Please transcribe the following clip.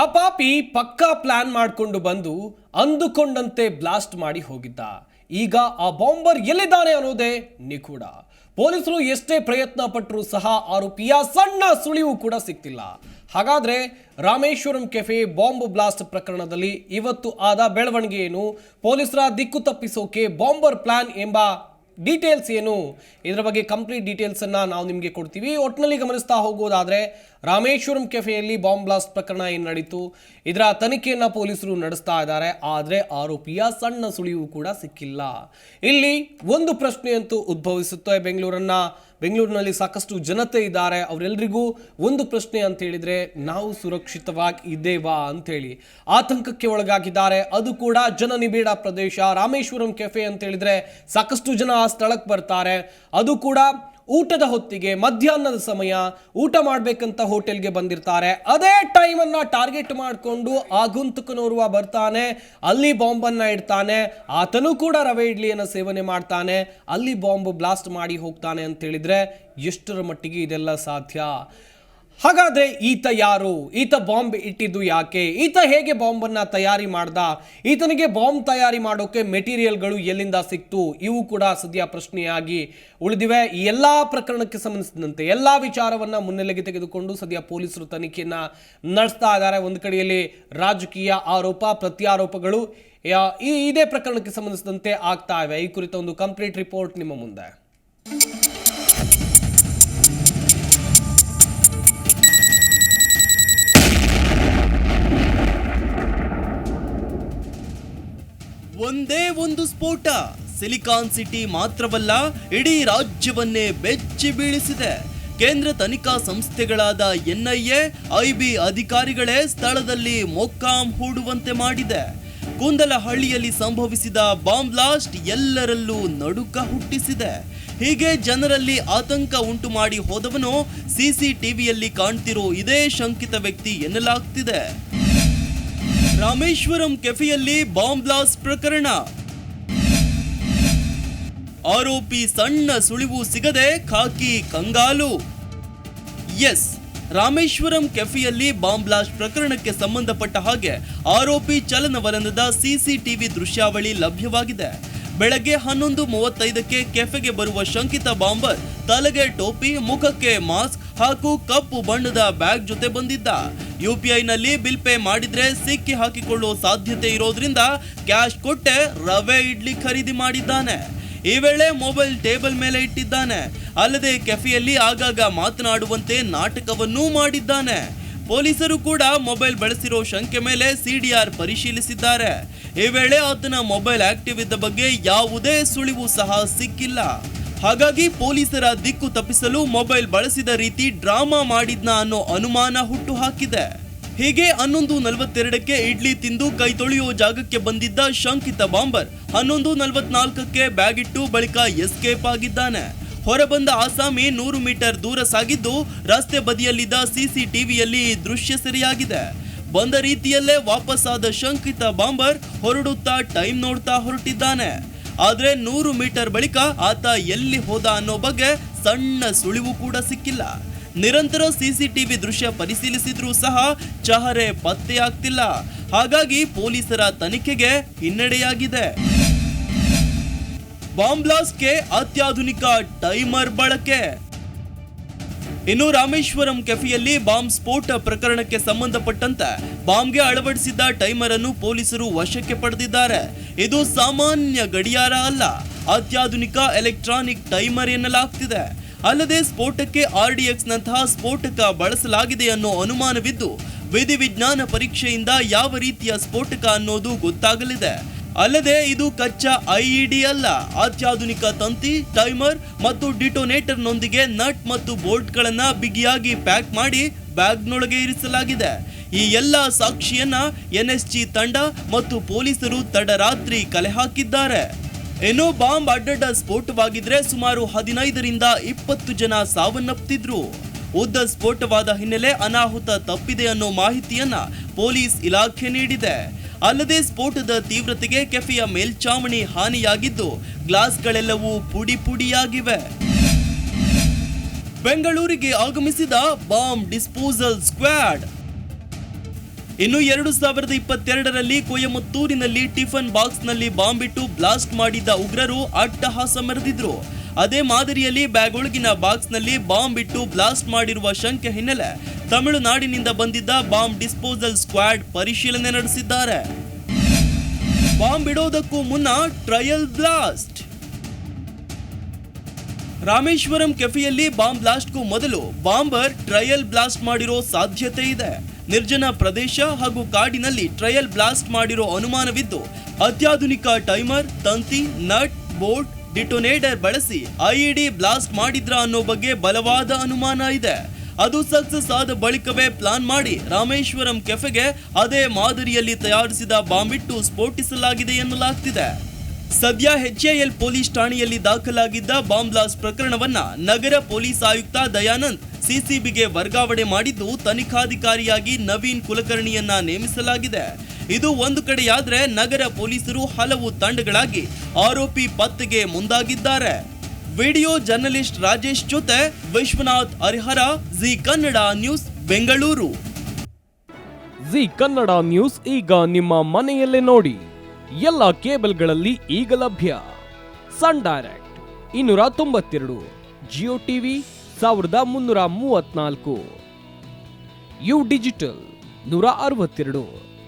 ಆ ಪಾಪಿ ಪಕ್ಕಾ ಪ್ಲಾನ್ ಮಾಡಿಕೊಂಡು ಬಂದು ಅಂದುಕೊಂಡಂತೆ ಬ್ಲಾಸ್ಟ್ ಮಾಡಿ ಹೋಗಿದ್ದ. ಈಗ ಆ ಬಾಂಬರ್ ಎಲ್ಲಿದ್ದಾನೆ ಅನ್ನೋದೇ ನಿಗೂಢ. ಪೊಲೀಸರು ಎಷ್ಟೇ ಪ್ರಯತ್ನ ಪಟ್ಟರೂ ಸಹ ಆರೋಪಿಯ ಸಣ್ಣ ಸುಳಿವು ಕೂಡ ಸಿಕ್ತಿಲ್ಲ. ಹಾಗಾದ್ರೆ ರಾಮೇಶ್ವರಂ ಕೆಫೆ ಬಾಂಬ್ ಬ್ಲಾಸ್ಟ್ ಪ್ರಕರಣದಲ್ಲಿ ಇವತ್ತು ಆದ ಬೆಳವಣಿಗೆ ಏನು? ಪೊಲೀಸರ ದಿಕ್ಕು ತಪ್ಪಿಸೋಕೆ ಬಾಂಬರ್ ಪ್ಲಾನ್ ಎಂಬ ಡೀಟೇಲ್ಸ್ ಏನು? ಇದರ ಬಗ್ಗೆ ಕಂಪ್ಲೀಟ್ ಡೀಟೇಲ್ಸನ್ನು ನಾವು ನಿಮಗೆ ಕೊಡ್ತೀವಿ. ಒಟ್ಟಿನಲ್ಲಿ ಗಮನಿಸ್ತಾ ಹೋಗೋದಾದರೆ ರಾಮೇಶ್ವರಂ ಕೆಫೆಯಲ್ಲಿ ಬಾಂಬ್ ಬ್ಲಾಸ್ಟ್ ಪ್ರಕರಣ ಏನು ನಡೀತು? ಇದರ ತನಿಖೆಯನ್ನು ಪೊಲೀಸರು ನಡೆಸ್ತಾ ಇದ್ದಾರೆ. ಆದರೆ ಆರೋಪಿಯ ಸಣ್ಣ ಸುಳಿವು ಕೂಡ ಸಿಕ್ಕಿಲ್ಲ. ಇಲ್ಲಿ ಒಂದು ಪ್ರಶ್ನೆಯಂತೂ ಉದ್ಭವಿಸುತ್ತೆ ಬೆಂಗಳೂರನ್ನ. ಬೆಂಗಳೂರಿನಲ್ಲಿ ಸಾಕಷ್ಟು ಜನತೆ ಇದ್ದಾರೆ. ಅವರೆಲ್ಲರಿಗೂ ಒಂದು ಪ್ರಶ್ನೆ ಅಂತ ಹೇಳಿದ್ರೆ, ನಾವು ಸುರಕ್ಷಿತವಾಗಿ ಇದ್ದೇವಾ ಅಂತೇಳಿ ಆತಂಕಕ್ಕೆ ಒಳಗಾಗಿದ್ದಾರೆ. ಅದು ಕೂಡ ಜನನಿಬಿಡ ಪ್ರದೇಶ. ರಾಮೇಶ್ವರಂ ಕೆಫೆ ಅಂತ ಹೇಳಿದ್ರೆ ಸಾಕಷ್ಟು ಜನ ಆ ಸ್ಥಳಕ್ಕೆ ಬರ್ತಾರೆ. ಅದು ಕೂಡ ಊಟದ ಹೊತ್ತಿಗೆ, ಮಧ್ಯಾಹ್ನದ ಸಮಯ ಊಟ ಮಾಡಬೇಕಂತ ಹೋಟೆಲ್ಗೆ ಬಂದಿರ್ತಾರೆ. ಅದೇ ಟೈಮನ್ನು ಟಾರ್ಗೆಟ್ ಮಾಡಿಕೊಂಡು ಆಗುಂತಕನೋರ್ವ ಬರ್ತಾನೆ, ಅಲ್ಲಿ ಬಾಂಬನ್ನು ಇಡ್ತಾನೆ, ಆತನು ಕೂಡ ರವೆ ಇಡ್ಲಿಯನ್ನು ಸೇವನೆ ಮಾಡ್ತಾನೆ, ಅಲ್ಲಿ ಬಾಂಬ್ ಬ್ಲಾಸ್ಟ್ ಮಾಡಿ ಹೋಗ್ತಾನೆ ಅಂತ ಹೇಳಿದ್ರೆ ಎಷ್ಟರ ಮಟ್ಟಿಗೆ ಇದೆಲ್ಲ ಸಾಧ್ಯ? ಹಾಗಾದ್ರೆ ಈತ ಯಾರು? ಈತ ಬಾಂಬ್ ಇಟ್ಟಿದ್ದು ಯಾಕೆ? ಈತ ಹೇಗೆ ಬಾಂಬನ್ನು ತಯಾರಿ ಮಾಡ್ದ? ಈತನಿಗೆ ಬಾಂಬ್ ತಯಾರಿ ಮಾಡೋಕೆ ಮೆಟೀರಿಯಲ್ಗಳು ಎಲ್ಲಿಂದ ಸಿಕ್ತು? ಇವು ಕೂಡ ಸದ್ಯ ಪ್ರಶ್ನೆಯಾಗಿ ಉಳಿದಿವೆ. ಈ ಎಲ್ಲಾ ಪ್ರಕರಣಕ್ಕೆ ಸಂಬಂಧಿಸಿದಂತೆ ಎಲ್ಲಾ ವಿಚಾರವನ್ನ ಮುನ್ನೆಲೆಗೆ ತೆಗೆದುಕೊಂಡು ಸದ್ಯ ಪೊಲೀಸರು ತನಿಖೆಯನ್ನ ನಡೆಸ್ತಾ ಇದ್ದಾರೆ. ಒಂದು ಕಡೆಯಲ್ಲಿ ರಾಜಕೀಯ ಆರೋಪ, ಪ್ರತ್ಯಾರೋಪಗಳು ಈ, ಇದೇ ಪ್ರಕರಣಕ್ಕೆ ಸಂಬಂಧಿಸಿದಂತೆ ಆಗ್ತಾ ಇವೆ. ಈ ಕುರಿತ ಒಂದು ಕಂಪ್ಲೀಟ್ ರಿಪೋರ್ಟ್ ನಿಮ್ಮ ಮುಂದೆ. ಒಂದೇ ಒಂದು ಸ್ಫೋಟ. ಸಿಲಿಕಾನ್ ಸಿಟಿ ಮಾತ್ರವಲ್ಲ, ಇಡೀ ರಾಜ್ಯವನ್ನೇ ಬೆಚ್ಚಿ ಬೀಳಿಸಿದೆ. ಕೇಂದ್ರ ತನಿಖಾ ಸಂಸ್ಥೆಗಳಾದ ಎನ್ಐಎ, ಐಬಿ ಅಧಿಕಾರಿಗಳೇ ಸ್ಥಳದಲ್ಲಿ ಮೊಕ್ಕಾಂ ಹೂಡುವಂತೆ ಮಾಡಿದೆ. ಕುಂದಲಹಳ್ಳಿಯಲ್ಲಿ ಸಂಭವಿಸಿದ ಬಾಂಬ್ ಬ್ಲಾಸ್ಟ್ ಎಲ್ಲರಲ್ಲೂ ನಡುಕ ಹುಟ್ಟಿಸಿದೆ. ಹೀಗೆ ಜನರಲ್ಲಿ ಆತಂಕ ಉಂಟು ಮಾಡಿ ಹೋದವನು ಸಿಸಿಟಿವಿಯಲ್ಲಿ ಕಾಣ್ತಿರೋ ಇದೇ ಶಂಕಿತ ವ್ಯಕ್ತಿ ಎನ್ನಲಾಗ್ತಿದೆ. ರಾಮೇಶ್ವರಂ ಕೆಫೆಯಲ್ಲಿ ಬಾಂಬ್ ಬ್ಲಾಸ್ಟ್ ಪ್ರಕರಣ. ಆರೋಪಿ ಸಣ್ಣ ಸುಳಿವು ಸಿಗದೆ ಖಾಕಿ ಕಂಗಾಲು. ಎಸ್, ರಾಮೇಶ್ವರಂ ಕೆಫೆಯಲ್ಲಿ ಬಾಂಬ್ ಬ್ಲಾಸ್ಟ್ ಪ್ರಕರಣಕ್ಕೆ ಸಂಬಂಧಪಟ್ಟ ಹಾಗೆ ಆರೋಪಿ ಚಲನವಲನದ ಸಿಸಿಟಿವಿ ದೃಶ್ಯಾವಳಿ ಲಭ್ಯವಾಗಿದೆ. ಬೆಳಗ್ಗೆ ಹನ್ನೊಂದು ಮೂವತ್ತೈದಕ್ಕೆ ಕೆಫೆಗೆ ಬರುವ ಶಂಕಿತ ಬಾಂಬರ್ ತಲೆಗೆ ಟೋಪಿ, ಮುಖಕ್ಕೆ ಮಾಸ್ಕ್ ಹಾಗೂ ಕಪ್ಪು ಬಣ್ಣದ ಬ್ಯಾಗ್ ಜೊತೆ ಬಂದಿದ್ದ. ಯುಪಿಐನಲ್ಲಿ ಬಿಲ್ ಪೇ ಮಾಡಿದ್ರೆ ಸಿಕ್ಕಿ ಹಾಕಿಕೊಳ್ಳುವ ಸಾಧ್ಯತೆ ಇರೋದ್ರಿಂದ ಕ್ಯಾಶ್ ಕೊಟ್ಟೆ ರವೆ ಇಡ್ಲಿ ಖರೀದಿ ಮಾಡಿದ್ದಾನೆ. ಈ ವೇಳೆ ಮೊಬೈಲ್ ಟೇಬಲ್ ಮೇಲೆ ಇಟ್ಟಿದ್ದಾನೆ. ಅಲ್ಲದೆ ಕೆಫೆಯಲ್ಲಿ ಆಗಾಗ ಮಾತನಾಡುವಂತೆ ನಾಟಕವನ್ನೂ ಮಾಡಿದ್ದಾನೆ. ಪೊಲೀಸರು ಕೂಡ ಮೊಬೈಲ್ ಬಳಸಿರೋ ಶಂಕೆ ಮೇಲೆ ಸಿಡಿಆರ್ ಪರಿಶೀಲಿಸಿದ್ದಾರೆ. ಈ ವೇಳೆ ಆತನ ಮೊಬೈಲ್ ಆಕ್ಟಿವ್ ಇದ್ದ ಬಗ್ಗೆ ಯಾವುದೇ ಸುಳಿವು ಸಹ ಸಿಕ್ಕಿಲ್ಲ. ಹಾಗಾಗಿ ಪೊಲೀಸರ ದಿಕ್ಕು ತಪ್ಪಿಸಲು ಮೊಬೈಲ್ ಬಳಸಿದ ರೀತಿ ಡ್ರಾಮಾ ಮಾಡಿದ್ನ ಅನ್ನೋ ಅನುಮಾನ ಹುಟ್ಟು ಹಾಕಿದೆ ಹೀಗೆ ಹನ್ನೊಂದು ನಲವತ್ತೆರಡಕ್ಕೆ ಇಡ್ಲಿ ತಿಂದು ಕೈ ತೊಳೆಯುವ ಜಾಗಕ್ಕೆ ಬಂದಿದ್ದ ಶಂಕಿತ ಬಾಂಬರ್ ಹನ್ನೊಂದು ನಲವತ್ನಾಲ್ಕಕ್ಕೆ ಬ್ಯಾಗ್ ಇಟ್ಟು ಬಳಿಕ ಎಸ್ಕೇಪ್ ಆಗಿದ್ದಾನೆ. ಹೊರಬಂದ ಆಸಾಮಿ ನೂರು ಮೀಟರ್ ದೂರ ಸಾಗಿದ್ದು ರಸ್ತೆ ಬದಿಯಲ್ಲಿದ್ದ ಸಿಸಿಟಿವಿಯಲ್ಲಿ ಈ ದೃಶ್ಯ ಸರಿಯಾಗಿದೆ. ಬಂದ ರೀತಿಯಲ್ಲೇ ವಾಪಸ್ಸಾದ ಶಂಕಿತ ಬಾಂಬರ್ ಹೊರಡುತ್ತಾ ಟೈಮ್ ನೋಡ್ತಾ ಹೊರಟಿದ್ದಾನೆ. ಆದ್ರೆ ನೂರು ಮೀಟರ್ ಬಳಿಕ ಆತ ಎಲ್ಲಿ ಹೋದ ಅನ್ನೋ ಬಗ್ಗೆ ಸಣ್ಣ ಸುಳಿವು ಕೂಡ ಸಿಕ್ಕಿಲ್ಲ. ನಿರಂತರ ಸಿಸಿಟಿವಿ ದೃಶ್ಯ ಪರಿಶೀಲಿಸಿದ್ರೂ ಸಹ ಚಹರೆ ಪತ್ತೆಯಾಗ್ತಿಲ್ಲ. ಹಾಗಾಗಿ ಪೊಲೀಸರ ತನಿಖೆಗೆ ಹಿನ್ನಡೆಯಾಗಿದೆ. ಬಾಂಬ್ ಬ್ಲಾಸ್ಟ್ಗೆ ಅತ್ಯಾಧುನಿಕ ಟೈಮರ್ ಬಳಕೆ. ಇನ್ನು ರಾಮೇಶ್ವರಂ ಕೆಫೆಯಲ್ಲಿ ಬಾಂಬ್ ಸ್ಫೋಟ ಪ್ರಕರಣಕ್ಕೆ ಸಂಬಂಧಪಟ್ಟಂತೆ ಬಾಂಬ್ಗೆ ಅಳವಡಿಸಿದ್ದ ಟೈಮರ್ ಅನ್ನು ಪೊಲೀಸರು ವಶಕ್ಕೆ ಪಡೆದಿದ್ದಾರೆ. ಇದು ಸಾಮಾನ್ಯ ಗಡಿಯಾರ ಅಲ್ಲ, ಅತ್ಯಾಧುನಿಕ ಎಲೆಕ್ಟ್ರಾನಿಕ್ ಟೈಮರ್ ಎನ್ನಲಾಗ್ತಿದೆ. ಅಲ್ಲದೆ ಸ್ಫೋಟಕ್ಕೆ ಆರ್ಡಿಎಕ್ಸ್ ನಂತಹ ಸ್ಫೋಟಕ ಬಳಸಲಾಗಿದೆ ಅನ್ನೋ ಅನುಮಾನವಿದ್ದು, ವಿಧಿವಿಜ್ಞಾನ ಪರೀಕ್ಷೆಯಿಂದ ಯಾವ ರೀತಿಯ ಸ್ಫೋಟಕ ಅನ್ನೋದು ಗೊತ್ತಾಗಲಿದೆ. ಅಲ್ಲದೆ ಇದು ಕಚ್ಚಾ ಐಇಡಿ ಅಲ್ಲ. ಅತ್ಯಾಧುನಿಕ ತಂತಿ, ಟೈಮರ್ ಮತ್ತು ಡಿಟೋನೇಟರ್ನೊಂದಿಗೆ ನಟ್ ಮತ್ತು ಬೋಲ್ಟ್ಗಳನ್ನು ಬಿಗಿಯಾಗಿ ಪ್ಯಾಕ್ ಮಾಡಿ ಬ್ಯಾಗ್ನೊಳಗೆ ಇರಿಸಲಾಗಿದೆ. ಈ ಎಲ್ಲ ಸಾಕ್ಷಿಯನ್ನ ಎನ್ಎಸ್ಜಿ ತಂಡ ಮತ್ತು ಪೊಲೀಸರು ತಡರಾತ್ರಿ ಕಲೆ ಹಾಕಿದ್ದಾರೆ. ಏನೋ ಬಾಂಬ್ ಅಡ್ಡಡ್ಡ ಸ್ಫೋಟವಾಗಿದ್ರೆ ಸುಮಾರು ಹದಿನೈದರಿಂದ ಇಪ್ಪತ್ತು ಜನ ಸಾವನ್ನಪ್ಪಿದ್ರು ಉದ್ದ ಸ್ಫೋಟವಾದ ಹಿನ್ನೆಲೆ ಅನಾಹುತ ತಪ್ಪಿದೆ ಅನ್ನೋ ಮಾಹಿತಿಯನ್ನ ಪೊಲೀಸ್ ಇಲಾಖೆ ನೀಡಿದೆ. ಅಲ್ಲದೆ ಸ್ಫೋಟದ ತೀವ್ರತೆಗೆ ಕೆಫೆಯ ಮೇಲ್ಚಾವಣಿ ಹಾನಿಯಾಗಿದ್ದು, ಗ್ಲಾಸ್ಗಳೆಲ್ಲವೂ ಪುಡಿ ಪುಡಿಯಾಗಿವೆ. ಬೆಂಗಳೂರಿಗೆ ಆಗಮಿಸಿದ ಬಾಂಬ್ ಡಿಸ್ಪೋಸಲ್ ಸ್ಕ್ವಾಡ್. ಇನ್ನು ಎರಡು ಸಾವಿರದ ಇಪ್ಪತ್ತೆರಡರಲ್ಲಿ ಕೊಯಮತ್ತೂರಿನಲ್ಲಿ ಟಿಫನ್ ಬಾಕ್ಸ್ನಲ್ಲಿ ಬಾಂಬ್ ಇಟ್ಟು ಬ್ಲಾಸ್ಟ್ ಮಾಡಿದ್ದ ಉಗ್ರರು ಅಟ್ಟಹಾಸ ಮೆರೆದಿದ್ರು. ಅದೇ ಮಾದರಿಯಲ್ಲಿ ಬ್ಯಾಗ್ ಒಳಗಿನ ಬಾಕ್ಸ್ನಲ್ಲಿ ಬಾಂಬ್ ಇಟ್ಟು ಬ್ಲಾಸ್ಟ್ ಮಾಡಿರುವ ಶಂಕೆ ಹಿನ್ನೆಲೆ ತಮಿಳುನಾಡಿನಿಂದ ಬಂದಿದ್ದ ಬಾಂಬ್ ಡಿಸ್ಪೋಸಲ್ ಸ್ಕ್ವಾಡ್ ಪರಿಶೀಲನೆ ನಡೆಸಿದ್ದಾರೆ. ಬಾಂಬ್ ಇಡೋದಕ್ಕೂ ಮುನ್ನ ಟ್ರಯಲ್ ಬ್ಲಾಸ್ಟ್. ರಾಮೇಶ್ವರಂ ಕೆಫೆಯಲ್ಲಿ ಬಾಂಬ್ ಬ್ಲಾಸ್ಟ್ಗೂ ಮೊದಲು ಬಾಂಬರ್ ಟ್ರಯಲ್ ಬ್ಲಾಸ್ಟ್ ಮಾಡಿರೋ ಸಾಧ್ಯತೆ ಇದೆ. ನಿರ್ಜನ ಪ್ರದೇಶ ಹಾಗೂ ಕಾಡಿನಲ್ಲಿ ಟ್ರಯಲ್ ಬ್ಲಾಸ್ಟ್ ಮಾಡಿರೋ ಅನುಮಾನವಿದ್ದು, ಅತ್ಯಾಧುನಿಕ ಟೈಮರ್, ತಂತಿ, ನಟ್ ಬೋಲ್ಟ್ ಡಿಟೊನೇಟರ್ ಬಳಸಿ ಐಇಡಿ ಬ್ಲಾಸ್ಟ್ ಮಾಡಿದ್ರ ಅನ್ನೋ ಬಗ್ಗೆ ಬಲವಾದ ಅನುಮಾನ ಇದೆ. ಅದು ಸಕ್ಸಸ್ ಆದ ಬಳಿಕವೇ ಪ್ಲಾನ್ ಮಾಡಿ ರಾಮೇಶ್ವರಂ ಕೆಫೆಗೆ ಅದೇ ಮಾದರಿಯಲ್ಲಿ ತಯಾರಿಸಿದ ಬಾಂಬಿಟ್ಟು ಸ್ಫೋಟಿಸಲಾಗಿದೆ ಎನ್ನಲಾಗ್ತಿದೆ. ಸದ್ಯ ಎಚ್ಎಎಲ್ ಪೊಲೀಸ್ ಠಾಣೆಯಲ್ಲಿ ದಾಖಲಾಗಿದ್ದ ಬಾಂಬ್ ಬ್ಲಾಸ್ಟ್ ಪ್ರಕರಣವನ್ನ ನಗರ ಪೊಲೀಸ್ ಆಯುಕ್ತ ದಯಾನಂದ್ ಸಿಸಿಬಿಗೆ ವರ್ಗಾವಣೆ ಮಾಡಿದ್ದು ತನಿಖಾಧಿಕಾರಿಯಾಗಿ ನವೀನ್ ಕುಲಕರ್ಣಿಯನ್ನ ನೇಮಿಸಲಾಗಿದೆ. ಇದು ಒಂದು ಕಡೆಯಾದ್ರೆ ನಗರ ಪೊಲೀಸರು ಹಲವು ತಂಡಗಳಾಗಿ ಆರೋಪಿ ಪತ್ತೆಗೆ ಮುಂದಾಗಿದ್ದಾರೆ. ವಿಡಿಯೋ ಜರ್ನಲಿಸ್ಟ್ ರಾಜೇಶ್ ಜೊತೆ Vishwanath Harihara, Zee Kannada news, Bengaluru. Zee Kannada news ಈಗ ನಿಮ್ಮ ಮನೆಯಲ್ಲೇ ನೋಡಿ. ಎಲ್ಲ ಕೇಬಲ್ಗಳಲ್ಲಿ ಈಗ ಲಭ್ಯ. ಸನ್ ಡೈರೆಕ್ಟ್ ಇನ್ನೂರ ತೊಂಬತ್ತೆರಡು, ಜಿಯೋ ಟಿವಿ ಸಾವಿರದ ಮುನ್ನೂರ ಮೂವತ್ನಾಲ್ಕು ಯು ಡಿಜಿಟಲ್ ನೂರ ಅರವತ್ತೆರಡು.